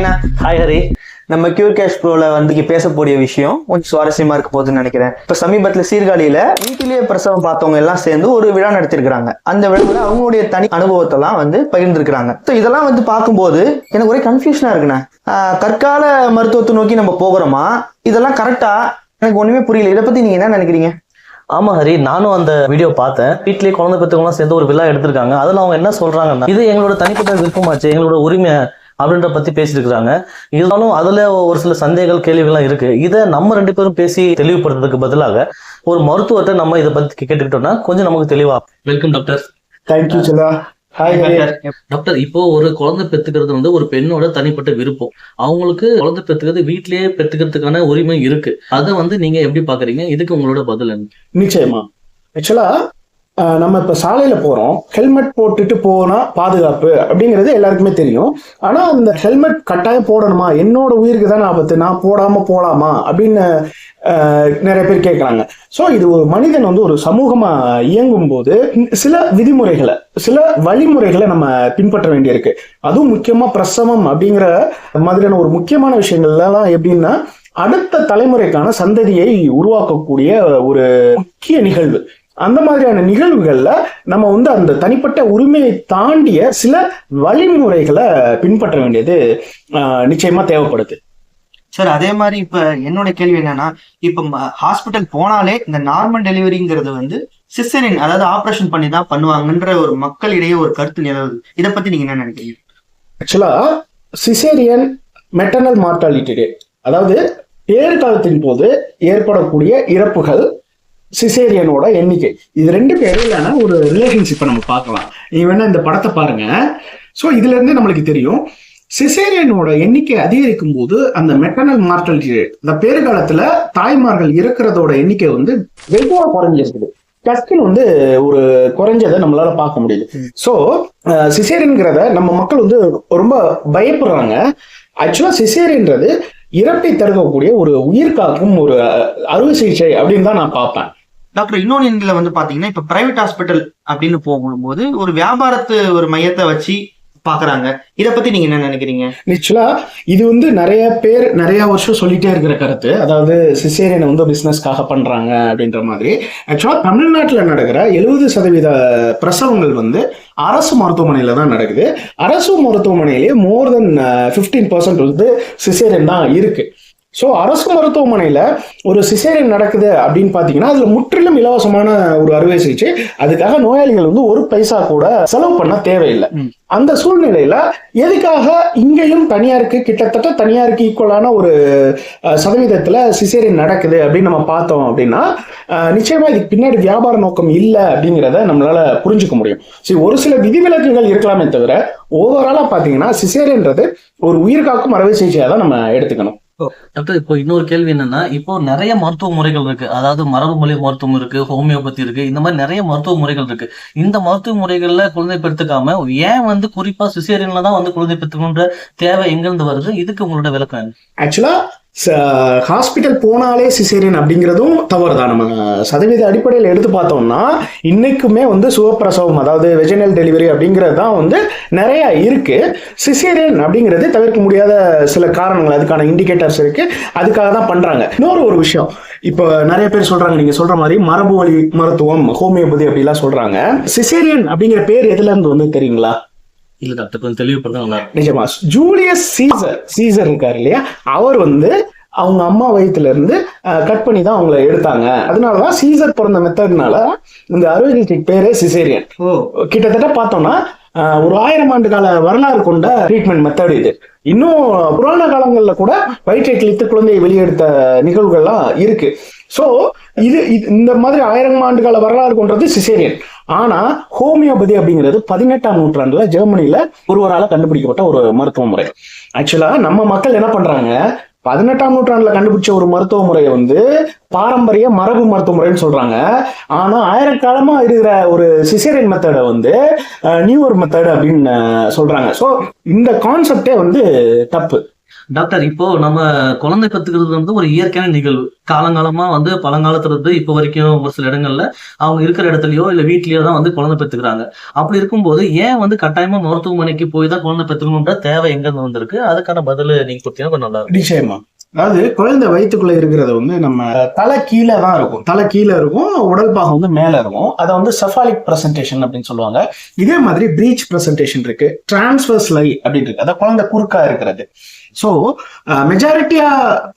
ஹாய்ண்ணா hi Hari நம்ம cure cash ப்ரோல வந்து பேசக்கூடிய விஷயம் கொஞ்சம் சுவாரஸ்யமா இருக்க போகுதுன்னு நினைக்கிறேன். இப்ப சமீபத்துல சீர்காழியில வீட்டிலேயே பிரசவம் பார்த்தவங்க எல்லாம் சேர்ந்து ஒரு விழா நடத்திருக்கிறாங்க. அந்த விழாவில் அவங்களுடைய தனி அனுபவத்தெல்லாம் வந்து பகிர்ந்திருக்கிறாங்க. ஸோ இதெல்லாம் வந்து பார்க்கும்போது எனக்கு ஒரே கன்ஃபியூஷனா இருக்குண்ணா. ஆஹ் கற்கால மருத்துவத்தை நோக்கி நம்ம போகிறோமா? இதெல்லாம் கரெக்டா எனக்கு ஒண்ணுமே புரியல. இதை பத்தி நீங்க என்ன நினைக்கிறீங்க? ஆமா ஹரி நானும் அந்த வீடியோ பார்த்தேன். வீட்லயே குழந்தை பெற்றவங்களாம் சேர்ந்து ஒரு விழா எடுத்திருக்காங்க. அதுல அவங்க என்ன சொல்றாங்கன்னா இது எங்களோட தனிப்பட்ட விருப்பமாச்சு. எங்களோட உரிமை அப்படின்ற பத்தி பேசியிருக்கிறாங்க. இருந்தாலும் அதுல ஒரு சில சந்தேகங்கள் கேள்விகள்லாம் இருக்கு. இதை நம்ம ரெண்டு பேரும் பேசி தெளிவுபடுத்துறதுக்கு பதிலாக ஒரு மருத்துவத்தை நம்ம இதை பத்தி கேட்டுக்கிட்டோம்னா கொஞ்சம் நமக்கு தெளிவா வெல்கம் டாக்டர் தேங்க்யூ சிலா ஹாய் டாக்டர் இப்போ ஒரு குழந்தை பெத்துக்கிறது வந்து ஒரு பெண்ணோட தனிப்பட்ட விருப்பம். அவங்களுக்கு குழந்தை பெத்துக்கிறது வீட்லயே பெத்துக்கிறதுக்கான உரிமை இருக்கு. அதை வந்து நீங்க எப்படி பாக்குறீங்க இதுக்கு உங்களோட பதில் என்ன? நிச்சயமா. ஆக்சுவலா நம்ம இப்ப சாலையில போறோம். ஹெல்மெட் போட்டுட்டு போனா பாதுகாப்பு அப்படிங்கிறது எல்லாருக்குமே தெரியும். ஆனா அந்த ஹெல்மெட் கட்டாயம் போடணுமா? என்னோட உயிருக்கு தானே ஆபத்து. நான் போடாம போலாமா? அப்படின்னு நிறைய பேர் கேட்குறாங்க ஸோ இது ஒரு மனிதன் வந்து ஒரு சமூகமா இயங்கும் போது சில விதிமுறைகளை சில வழிமுறைகளை நம்ம பின்பற்ற வேண்டியிருக்கு. அதுவும் முக்கியமா பிரசவம் அப்படிங்கிற மாதிரியான ஒரு முக்கியமான விஷயங்கள்லாம் எப்படின்னா அடுத்த தலைமுறைக்கான சந்ததியை உருவாக்கக்கூடிய ஒரு முக்கிய நிகழ்வு. அந்த மாதிரியான நிகழ்வுகள்ல நம்ம வந்து அந்த தனிப்பட்ட உரிமையை தாண்டிய சில வழிமுறைகளை பின்பற்ற வேண்டியது நிச்சயமா தேவைப்படுது. சார் அதே மாதிரி இப்ப என்னோட கேள்வி என்னன்னா இப்ப ஹாஸ்பிட்டல் போனாலே இந்த நார்மல் டெலிவரிங்கிறது வந்து சிசரின் அதாவது ஆபரேஷன் பண்ணி தான் பண்ணுவாங்கன்ற ஒரு மக்களிடையே ஒரு கருத்து நிலவுது. இதை பத்தி நீங்க என்ன நினைக்கிறீங்க? ஆக்சுவலா சிசேரியன் மெட்டர்னல் மார்டாலிட்டி ரேட் அதாவது பேறுகாலத்தின் போது ஏற்படக்கூடிய இறப்புகள் சிசேரியனோட எண்ணிக்கை. இது ரெண்டு இடையிலான ஒரு ரிலேஷன்ஷிப்பை நம்ம பார்க்கலாம். நீ வேணா இந்த படத்தை பாருங்க. ஸோ இதுல இருந்து நம்மளுக்கு தெரியும். சிசேரியனோட எண்ணிக்கை அதிகரிக்கும் போது அந்த மெட்டர்னல் மார்டாலிட்டி ரேட் இந்த பேறுகாலத்துல தாய்மார்கள் இறக்குறதோட எண்ணிக்கை வந்து வெகுவா குறைஞ்சிருக்குது. டஸ்கின் வந்து ஒரு குறைஞ்சதை நம்மளால பார்க்க முடியுது. ஸோ சிசேரியன்கிறத நம்ம மக்கள் வந்து ரொம்ப பயப்படுறாங்க. ஆக்சுவலா சிசேரியன்றது இறப்பை தடுக்கக்கூடிய ஒரு உயிர் காக்கும் ஒரு அஹ், அறுவை சிகிச்சை அப்படின்னு தான் நான் பார்ப்பேன். டாக்டர் இன்னொன்று இதில் வந்து பார்த்தீங்கன்னா இப்போ பிரைவேட் ஹாஸ்பிட்டல் அப்படின்னு போகும்போது ஒரு வியாபாரத்து ஒரு மையத்தை வச்சு பாக்குறாங்க. இதை பத்தி நீங்க என்ன நினைக்கிறீங்க? ஆக்சுவலா இது வந்து நிறைய பேர் நிறைய வருஷம் சொல்லிட்டே இருக்கிற கருத்து. அதாவது சிசேரியனை வந்து பிசினஸ்க்காக பண்றாங்க அப்படின்ற மாதிரி. ஆக்சுவலா தமிழ்நாட்டில் நடக்கிற எழுபது சதவீத பிரசவங்கள் வந்து அரசு மருத்துவமனையில் தான் நடக்குது. அரசு மருத்துவமனையிலேயே மோர் தென் ஃபிஃப்டீன் பர்சன்ட் வந்து சிசேரியன் தான் இருக்குது ஸோ அரசு மருத்துவமனையில ஒரு சிசேரியன் நடக்குது அப்படின்னு பார்த்தீங்கன்னா அதுல முற்றிலும் இலவசமான ஒரு அறுவை சிகிச்சை. அதுக்காக நோயாளிகள் வந்து ஒரு பைசா கூட செலவு பண்ண தேவையில்லை. அந்த சூழ்நிலையில எதுக்காக இங்கேயும் தனியாருக்கு கிட்டத்தட்ட தனியாருக்கு ஈக்குவலான ஒரு சதவீதத்துல சிசேரியன் நடக்குது அப்படின்னு நம்ம பார்த்தோம் அப்படின்னா நிச்சயமா இதுக்கு பின்னாடி வியாபார நோக்கம் இல்லை அப்படிங்கிறத நம்மளால புரிஞ்சுக்க முடியும். சரி ஒரு சில விதிவிலக்குகள் இருக்கலாமே தவிர ஓவராலா பாத்தீங்கன்னா சிசேரியன்றது ஒரு உயிர் காக்கும் அறுவை சிகிச்சையா தான் நம்ம எடுத்துக்கணும். டாக்டர் இப்போ இன்னொரு கேள்வி என்னன்னா இப்போ நிறைய மருத்துவ முறைகள் இருக்கு. அதாவது மரபு மொழி மருத்துவம் இருக்கு ஹோமியோபதி இருக்கு இந்த மாதிரி நிறைய மருத்துவ முறைகள் இருக்கு. இந்த மருத்துவ முறைகள்ல குழந்தை பெற்றுக்காம ஏன் வந்து குறிப்பா சிசேரியன்ல தான் வந்து குழந்தை பெற்றுக்கணுன்ற தேவை எங்கிருந்து வருது? இதுக்கு உங்களோட விளக்கம் ஆக்சுவலா ஹாஸ்பிட்டல் போனாலே சிசேரியன் அப்படிங்கிறதும் தவறு தான் நம்ம சதவீத அடிப்படையில் எடுத்து பார்த்தோம்னா இன்னைக்குமே வந்து சுகப்பிரசவம் அதாவது வெஜினல் டெலிவரி அப்படிங்கிறது தான் வந்து நிறைய இருக்கு. சிசேரியன் அப்படிங்கிறது தவிர்க்க முடியாத சில காரணங்கள் அதுக்கான இண்டிகேட்டர்ஸ் இருக்கு. அதுக்காக தான் பண்றாங்க. இன்னொரு ஒரு விஷயம். இப்போ நிறைய பேர் சொல்றாங்க நீங்க சொல்ற மாதிரி மரபு வழி மருத்துவம் ஹோமியோபதி அப்படிலாம் சொல்றாங்க. சிசேரியன் அப்படிங்கிற பேர் எதுல இருந்து வந்து தெரியுங்களா? இல்ல டாக்டர் கொஞ்சம் தெளிவுபடுத்த நல்லா. நிஜமா ஜூலியஸ் சீசர் சீசர் இருக்காரு இல்லையா? அவர் வந்து அவங்க அம்மா வயித்துல இருந்து கட் பண்ணி தான் அவங்கள எடுத்தாங்க. அதனாலதான் சீசர் பிறந்த மெத்தட்னால இந்த அறுவை சிகிச்சைக்கு பேரே சிசேரியன் கிட்டத்தட்ட பார்த்தோம்னா ஒரு ஆயிரம் ஆண்டு கால வரலாறு கொண்ட ட்ரீட்மெண்ட் மெத்தட் இது. இன்னும் புராண காலங்கள்ல கூட வயிற்றை கிழித்து குழந்தையை வெளியெடுத்த நிகழ்வுகள்லாம் இருக்கு. ஸோ இது இது- இந்த மாதிரி ஆயிரம் ஆண்டு கால வரலாறு கொண்டது சிசேரியன் ஆனா ஹோமியோபதி அப்படிங்கிறது பதினெட்டாம் நூற்றாண்டுல ஜெர்மனில ஒருவரால கண்டுபிடிக்கப்பட்ட ஒரு மருத்துவ முறை. ஆக்சுவலா நம்ம மக்கள் என்ன பண்றாங்க? பதினெட்டாம் நூற்றாண்டுல கண்டுபிடிச்ச ஒரு மருத்துவ முறையை வந்து பாரம்பரிய மரபு மருத்துவ முறைன்னு சொல்றாங்க. ஆனா ஆயிரக்காலமா இருக்கிற ஒரு சிசேரியன் மெத்தடை வந்து நியூவர் மெத்தட் அப்படின்னு சொல்றாங்க. ஸோ இந்த கான்செப்டே வந்து தப்பு. டாக்டர் இப்போ நம்ம குழந்தை பெத்துக்கிறது வந்து ஒரு இயற்கையான நிகழ்வு. காலங்காலமா வந்து பழங்காலத்துல இருந்து இப்போ வரைக்கும் ஒரு சில இடங்கள்ல அவங்க இருக்கிற இடத்துலயோ இல்ல வீட்லயோ தான் வந்து குழந்தை பெற்றுக்கிறாங்க. அப்படி இருக்கும்போது ஏன் வந்து கட்டாயமா மருத்துவமனைக்கு போய் தான் குழந்தை பெற்றுக்கணும்ன்ற தேவை எங்க இருந்து வந்திருக்கு? அதுக்கான பதில் நீங்க கொடுத்தீங்கன்னா கொஞ்சம் நல்லா இருக்கும். நிச்சயமா. அதாவது குழந்தை வயிற்றுக்குள்ள இருக்கிறது வந்து நம்ம தலை கீழே தான் இருக்கும். தலை கீழே இருக்கும் உடல் பாகம் வந்து மேல இருக்கும். அதை வந்து செஃபாலிக் பிரசன்டேஷன் அப்படின்னு சொல்லுவாங்க. இதே மாதிரி பிரீச் பிரசன்டேஷன் இருக்கு. டிரான்ஸ்வர்ஸ் லை அப்படின்னு இருக்கு. அதாவது குழந்தை குறுக்கா இருக்கிறது. ஸோ மெஜாரிட்டியா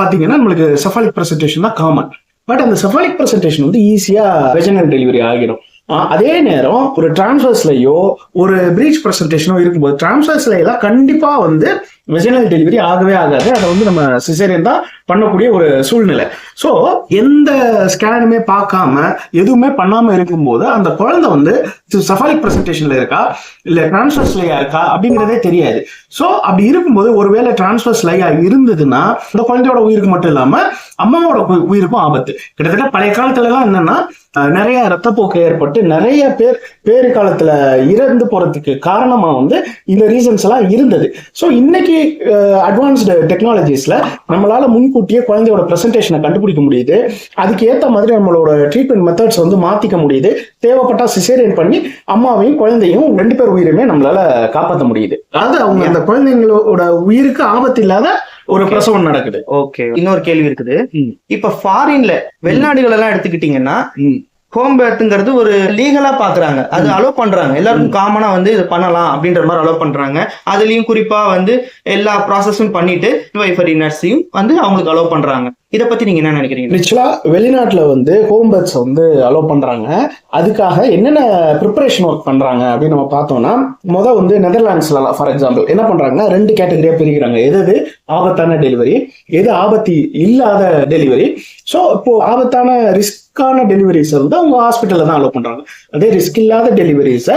பாத்தீங்கன்னா நம்மளுக்கு செஃபாலிக் பிரசன்டேஷன் தான் காமன் பட் அந்த செஃபாலிக் பிரசன்டேஷன் வந்து ஈஸியா வெஜனல் டெலிவரி ஆகிடும் அதே நேரம் ஒரு டிரான்ஸ்ஃபர்ஸ்லையோ ஒரு பிரீச் ப்ரெசன்டேஷனோ இருக்கும்போது டிரான்ஸ்ஃபர்ஸ்ல எல்லாம் கண்டிப்பா வந்து வெஜினல் டெலிவரி ஆகவே ஆகாது. அதை வந்து நம்ம சிசேரியன் தான் பண்ணக்கூடிய ஒரு சூழ்நிலை. ஸோ எந்த ஸ்கேனுமே பார்க்காம எதுவுமே பண்ணாம இருக்கும்போது அந்த குழந்தை வந்து சஃபாலிக் ப்ரெசன்டேஷனில் இருக்கா? இல்ல டிரான்ஸ்வர்ஸ் லையா இருக்கா? அப்படிங்கிறதே தெரியாது. ஸோ அப்படி இருக்கும்போது ஒருவேளை டிரான்ஸ்வர்ஸ் லையா இருந்ததுன்னா அந்த குழந்தையோட உயிருக்கு மட்டும் இல்லாம அம்மாவோட உயிருக்கும் ஆபத்து. கிட்டத்தட்ட பழைய காலத்துல எல்லாம் என்னன்னா நிறைய ரத்தப்போக்கு ஏற்பட்டு நிறைய பேர் பேறு காலத்துல இறந்து போறதுக்கு காரணமா வந்து இந்த ரீசன்ஸ் எல்லாம் இருந்தது. ஸோ இன்னைக்கு அட்வான்ஸ்டு டெக்னாலஜிஸ்ல நம்மளால முன்கூட்டியே குழந்தையோட பிரசன்டேஷனை கண்டுபிடிக்க முடியுது. அதுக்கு ஏத்த மாதிரி நம்மளோட ட்ரீட்மெண்ட் மெத்தட்ஸ் வந்து மாத்திக்க முடியுது. தேவைப்பட்டா சிசேரியன் பண்ணி அம்மாவையும் குழந்தையும் ரெண்டு பேர் உயிருமே நம்மளால காப்பாற்ற முடியுது. அதாவது அவங்க அந்த குழந்தைங்களோட உயிருக்கு ஆபத்து இல்லாத ஒரு பிரசவம் நடக்குது. ஓகே இன்னொரு கேள்வி இருக்குது. இப்ப ஃபாரின்ல வெளிநாடுகள் எல்லாம் எடுத்துக்கிட்டீங்கன்னா. ஹோம் பேர்த்துங்கிறது ஒரு லீகலா பாக்குறாங்க. அது அலோவ் பண்றாங்க. எல்லாருக்கும் காமனா வந்து இது பண்ணலாம் அப்படின்ற மாதிரி அலோவ் பண்றாங்க. அதுலயும் குறிப்பா வந்து எல்லா ப்ராசஸும் பண்ணிட்டு வைஃபரி நர்ஸையும் வந்து அவங்களுக்கு அலோவ் பண்றாங்க. இத பத்தி நீங்க என்ன நினைக்கிறீங்க? லிச்சுவலா வெளிநாட்டுல வந்து ஹோம் பேர்த்ஸ் வந்து அலோவ் பண்றாங்க. அதுக்காக என்னென்ன ப்ரிப்பரேஷன் ஒர்க் பண்றாங்க அப்படின்னு நம்ம பார்த்தோம்னா முத வந்து நெதர்லாண்ட்ஸ்ல ஃபார் எக்ஸாம்பிள் என்ன பண்றாங்கன்னா ரெண்டு கேட்டகரியா பிரிக்கிறாங்க. எது ஆபத்தான டெலிவரி எது ஆபத்து இல்லாத டெலிவரி ஸோ இப்போ ஆபத்தான ரிஸ்க்கான டெலிவரிஸை வந்து அவங்க ஹாஸ்பிட்டலில் தான் அலோவ் பண்ணுறாங்க அதே ரிஸ்க் இல்லாத டெலிவரிஸை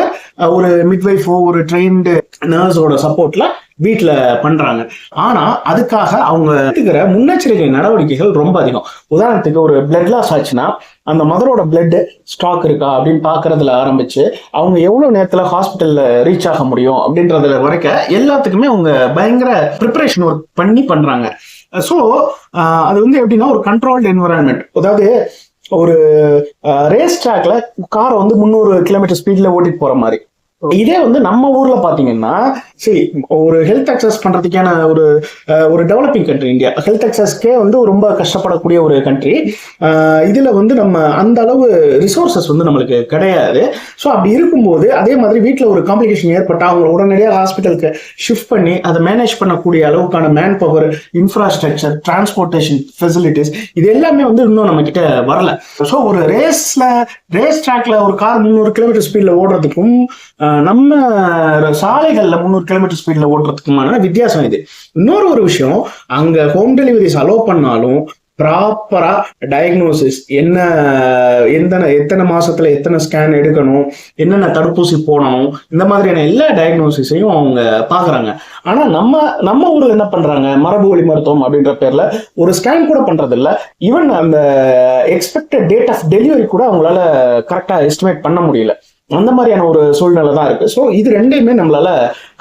ஒரு மிட்வைஃபோ ஒரு ட்ரெயின்டு நர்ஸோட சப்போர்ட்டில் வீட்டில் பண்ணுறாங்க ஆனால் அதுக்காக அவங்க எடுத்துக்கிற முன்னெச்சரிக்கை நடவடிக்கைகள் ரொம்ப அதிகம். உதாரணத்துக்கு ஒரு பிளட் லாஸ் ஆச்சுன்னா அந்த மதரோட பிளட் ஸ்டாக் இருக்கா அப்படின்னு பார்க்கறதுல ஆரம்பிச்சு அவங்க எவ்வளோ நேரத்தில் ஹாஸ்பிட்டலில் ரீச் ஆக முடியும் அப்படின்றதுல வரைக்க எல்லாத்துக்குமே அவங்க பயங்கர ப்ரிப்பரேஷன் ஒர்க் பண்ணி பண்ணுறாங்க ஸோ அது வந்து எப்படின்னா ஒரு கண்ட்ரோல்டு என்வரான்மெண்ட் அதாவது ஒரு ரேஸ் ட்ராக்ல காரை வந்து முந்நூறு கிலோமீட்டர் ஸ்பீட்ல ஓட்டிட்டு போற மாதிரி. இதே வந்து நம்ம ஊர்ல பாத்தீங்கன்னா சரி ஒரு ஹெல்த் அக்சஸ் பண்றதுக்கான ஒரு ஒரு டெவலப்பிங் கண்ட்ரி இந்தியா. ஹெல்த் அக்சஸ்க்கே வந்து ரொம்ப கஷ்டப்படக்கூடிய ஒரு கண்ட்ரி இதுல வந்து நம்ம அந்த அளவு ரிசோர்சஸ் வந்து நம்மளுக்கு கிடையாது. ஸோ அப்படி இருக்கும்போது அதே மாதிரி வீட்டில் ஒரு காம்ப்ளிகேஷன் ஏற்பட்டால் அவங்க உடனடியாக ஹாஸ்பிட்டலுக்கு ஷிஃப்ட் பண்ணி அதை மேனேஜ் பண்ணக்கூடிய அளவுக்கான man power infrastructure transportation facilities இது எல்லாமே வந்து இன்னும் நம்ம கிட்ட வரல. ஸோ ஒரு ரேஸ்ல ரேஸ் ட்ராக்ல ஒரு கார் முந்நூறு கிலோமீட்டர் ஸ்பீட்ல ஓடுறதுக்கும் நம்ம சாலைகள்ல முந்நூறு கிலோமீட்டர் ஸ்பீட்ல ஓட்டுறதுக்குமான வித்தியாசம் இது. இன்னொரு ஒரு விஷயம் அங்க ஹோம் டெலிவரிஸ் அலோவ் பண்ணாலும் ப்ராப்பரா டயக்னோசிஸ் என்ன எந்த எத்தனை மாசத்துல எத்தனை ஸ்கேன் எடுக்கணும் என்னென்ன தடுப்பூசி போடணும் இந்த மாதிரியான எல்லா டயக்னோசிஸையும் அவங்க பாக்குறாங்க ஆனா நம்ம நம்ம ஊர் என்ன பண்றாங்க? மரபு வழி மருத்துவம் அப்படின்ற பேர்ல ஒரு ஸ்கேன் கூட பண்றது இல்ல ஈவன் அந்த எக்ஸ்பெக்டட் டேட் ஆஃப் டெலிவரி கூட அவங்களால கரெக்டா எஸ்டிமேட் பண்ண முடியல. அந்த மாதிரியான ஒரு சூழ்நிலை தான் இருக்கு. ஸோ இது ரெண்டையுமே நம்மளால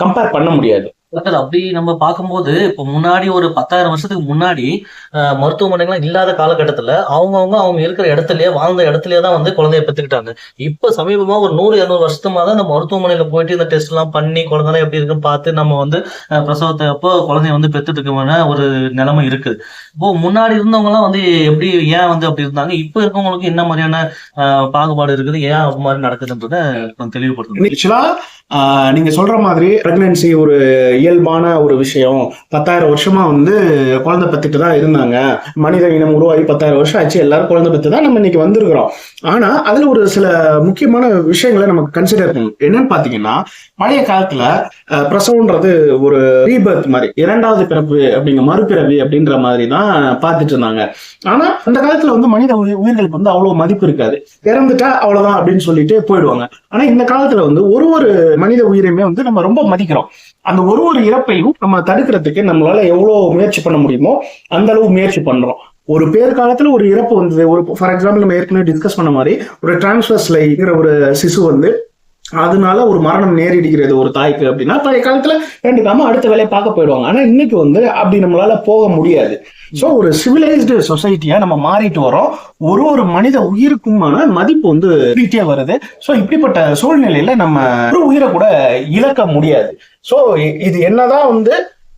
கம்பேர் பண்ண முடியாது. டாக்டர் அப்படி நம்ம பார்க்கும்போது இப்போ முன்னாடி ஒரு பத்தாயிரம் வருஷத்துக்கு முன்னாடி மருத்துவமனைகள்லாம் இல்லாத காலகட்டத்துல அவங்கவுங்க அவங்க இருக்கிற இடத்துலயே வாழ்ந்த இடத்துலயே தான் வந்து குழந்தைய பெற்றுக்கிட்டாங்க. இப்ப சமீபமா ஒரு நூறு இருநூறு வருஷமா தான் இந்த மருத்துவமனையில போயிட்டு இந்த டெஸ்ட் எல்லாம் பண்ணி குழந்தை எப்படி இருக்குன்னு பார்த்து நம்ம வந்து பிரசவத்தை அப்போ குழந்தைய வந்து பெற்றுட்டுக்கமான ஒரு நிலைமை இருக்குது. இப்போ முன்னாடி இருந்தவங்க எல்லாம் வந்து எப்படி ஏன் வந்து அப்படி இருந்தாங்க? இப்ப இருக்கவங்களுக்கு என்ன மாதிரியான பாகுபாடு இருக்குது? ஏன் மாதிரி நடக்குதுன்றத தெளிவுபடுத்தணும் நீங்கள் நீங்க சொல்ற மாதிரி பிரெக்னன்சி ஒரு இயல்பான ஒரு விஷயம். பத்தாயிரம் வருஷமா வந்து குழந்தை பெத்துட்டு தான் இருந்தாங்க. மனித இனம் உருவாகி பத்தாயிரம் வருஷம் ஆச்சு. எல்லாரும் குழந்தை பற்றி தான் நம்ம இன்னைக்கு வந்திருக்கிறோம். ஆனா அதுல ஒரு சில முக்கியமான விஷயங்களை நமக்கு கன்சிடர் பண்ணணும். என்னன்னு பாத்தீங்கன்னா பழைய காலத்துல பிரசவன்றது பிரசவம்ன்றது ஒரு ரீபர்த் மாதிரி இரண்டாவது பிறப்பு அப்படிங்க மறுபிறவி அப்படின்ற மாதிரி தான் பார்த்துட்டு இருந்தாங்க. ஆனா அந்த காலத்துல வந்து மனித உயிர்- உயிர்களுக்கு வந்து அவ்வளவு மதிப்பு இருக்காது. இறந்துட்டா அவ்வளவுதான் அப்படின்னு சொல்லிட்டு போயிடுவாங்க. ஆனா இந்த காலத்துல வந்து ஒரு ஒரு மனித உயிரையுமே வந்து நம்ம ரொம்ப மதிக்கிறோம். அந்த ஒரு ஒரு இறப்பையும் நம்ம தடுக்கிறதுக்கு நம்மளால எவ்வளவு முயற்சி பண்ண முடியுமோ அந்த அளவு முயற்சி பண்றோம். ஒரு பேர் காலத்துல ஒரு இறப்பு வந்தது. ஒரு ஃபார் எக்ஸாம்பிள் நம்ம ஏற்கனவே டிஸ்கஸ் பண்ண மாதிரி ஒரு டிரான்ஸ்வர்ஸ்ல இருக்கிற ஒரு சிசு வந்து அதனால ஒரு மரணம் நேரிடுகிறது ஒரு தாய்க்கு அப்படின்னா பழைய காலத்துல கண்டுக்காம அடுத்த வேலையை பார்க்க போயிடுவாங்க. ஆனா இன்னைக்கு வந்து அப்படி நம்மளால போக முடியாது. ஸோ ஒரு சிவிலைஸ்டு சொசைட்டியா நம்ம மாறிட்டு வரோம். ஒரு ஒரு மனித உயிருக்குமான மதிப்பு வந்து ரீதியா வருது. ஸோ இப்படிப்பட்ட சூழ்நிலையில நம்ம ஒரு உயிரை கூட இழக்க முடியாது. ஸோ இது என்னதான் வந்து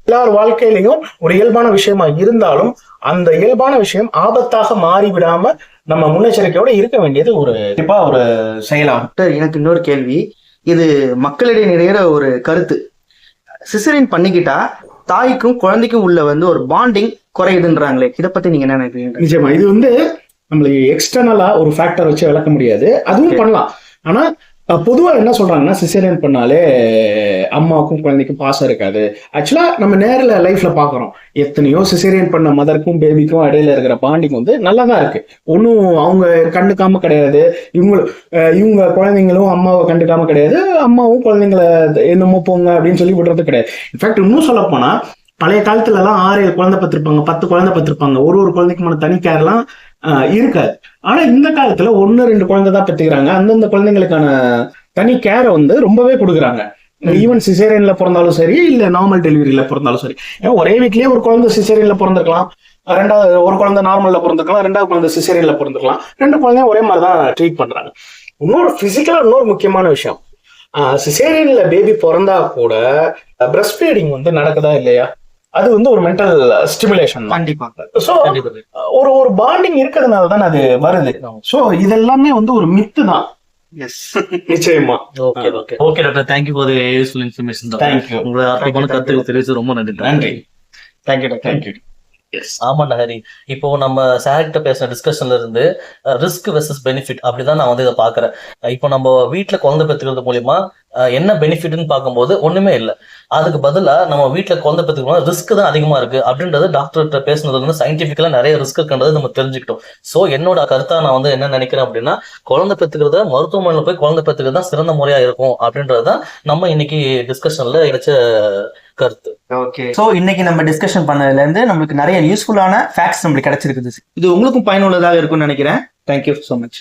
எல்லார் வாழ்க்கையிலையும் ஒரு இயல்பான விஷயமா இருந்தாலும் அந்த இயல்பான விஷயம் ஆபத்தாக மாறிவிடாம நம்ம முன்னெச்சரிக்கையோட இருக்க வேண்டியது ஒரு கண்டிப்பா ஒரு செயலாகும் எனக்கு இன்னொரு கேள்வி. இது மக்களிடையே நிறைய ஒரு கருத்து. சிசரின் பண்ணிக்கிட்டா தாய்க்கும் குழந்தைக்கும் உள்ள வந்து ஒரு பாண்டிங் குறையுதுன்றாங்களே. இதை பத்தி நீங்க என்ன நினைக்கிறீங்க? நிச்சயமா. இது வந்து நம்மளுக்கு எக்ஸ்டர்னலா ஒரு ஃபேக்டர் வச்சு விளக்க முடியாது. அதுவும். பண்ணலாம். ஆனா பொதுவாக என்ன சொல்றாங்கன்னா சிசேரியன் பண்ணாலே அம்மாவுக்கும் குழந்தைக்கும் பாசம் இருக்காது. ஆக்சுவலா நம்ம நேரில் லைஃப்ல பாக்குறோம். எத்தனையோ சிசேரியன் பண்ண மதருக்கும் பேபிக்கும் இடையில இருக்கிற பாண்டிங் வந்து நல்லா தான் இருக்கு. ஒன்றும் அவங்க கண்டுக்காம கிடையாது. இவங்க இவங்க குழந்தைங்களும் அம்மாவை கண்டுக்காம கிடையாது. அம்மாவும் குழந்தைங்கள என்னமோ போங்க அப்படின்னு சொல்லி விடுறது கிடையாது. இன்ஃபேக்ட் இன்னும் சொல்ல போனா பழைய காலத்துல எல்லாம் ஆறு ஏழு குழந்தை பத்திருப்பாங்க பத்து குழந்தை பத்திருப்பாங்க ஒரு ஒரு குழந்தைக்குமான தனி கேர்லாம் இருக்காது. ஆனா இந்த காலத்துல ஒன்னு ரெண்டு குழந்தை தான் பெற்றுக்கிறாங்க. அந்தந்த குழந்தைங்களுக்கான தனி கேரை வந்து ரொம்பவே கொடுக்குறாங்க. ஈவன் சிசேரியன்ல பிறந்தாலும் சரி இல்ல நார்மல் டெலிவரியில பிறந்தாலும் சரி. ஏன்னா ஒரே வீட்லயே ஒரு குழந்தை சிசேரியன்ல பிறந்திருக்கலாம். ரெண்டாவது ஒரு குழந்தை நார்மல்ல பிறந்திருக்கலாம். ரெண்டாவது குழந்தை சிசேரியன்ல பிறந்திருக்கலாம். ரெண்டு குழந்தையும் ஒரே மாதிரி தான் ட்ரீட் பண்றாங்க. இன்னொரு பிசிக்கலா இன்னொரு முக்கியமான விஷயம். சிசேரியன்ல பேபி பிறந்தா கூட பிரஸ்ட் ஃபீடிங் வந்து நடக்குதா இல்லையா? அது வந்து ஒரு மென்டல் ஸ்டிமுலேஷன் கண்டிப்பா. ஸோ ஒரு ஒரு பாண்டிங் இருக்கிறதுனால தான் அது வருது. சோ இதெல்லாமே வந்து ஒரு மித்து தான். நிச்சயமா. Okay okay okay doctor thank you for useful information thank you உங்களோட கருத்துக்கள் தெரிவித்து ரொம்ப நன்றி நன்றி. தேங்க்யூ டாக்டர் தேங்க்யூ ஆமாண்டா ஹரி. இப்போ நம்ம சார் கிட்ட பேசின டிஸ்கஷன்ல இருந்து ரிஸ்க் வெர்சஸ் பெனிஃபிட் அப்படிதான் நான் வந்து இதை பாக்குறேன் இப்போ நம்ம வீட்டுல குழந்தை பெற்றுக்கிறது மூலியமா என்ன பெனிஃபிட்னு பார்க்கும்போது ஒண்ணுமே இல்லை. அதுக்கு பதிலா நம்ம வீட்டில் குழந்தை பெற்றுக்கணும் ரிஸ்க் தான் அதிகமா இருக்கு அப்படின்றது டாக்டர்கிட்ட பேசுனதுல இருந்து சயின்டிபிக்கலா நிறைய ரிஸ்க் இருக்குன்றது நம்ம தெரிஞ்சுக்கிட்டோம். சோ என்னோட கருத்தா நான் வந்து என்ன நினைக்கிறேன் அப்படின்னா குழந்தை பெற்றுக்கிறத மருத்துவமனையில் போய் குழந்தை பெற்றுக்கிறது தான் சிறந்த முறையா இருக்கும் அப்படின்றது தான் நம்ம இன்னைக்கு டிஸ்கஷன்ல கிடைச்ச கருத்து. ஓகே ஸோ இன்னைக்கு நம்ம டிஸ்கஷன் பண்ணதுல இருந்து நம்மளுக்கு நிறைய யூஸ்ஃபுல்லான ஃபேக்ட்ஸ் நம்மளுக்கு கிடைச்சிருக்குது. இது உங்களுக்கும் பயனுள்ளதாக இருக்கும்னு நினைக்கிறேன். Thank you so much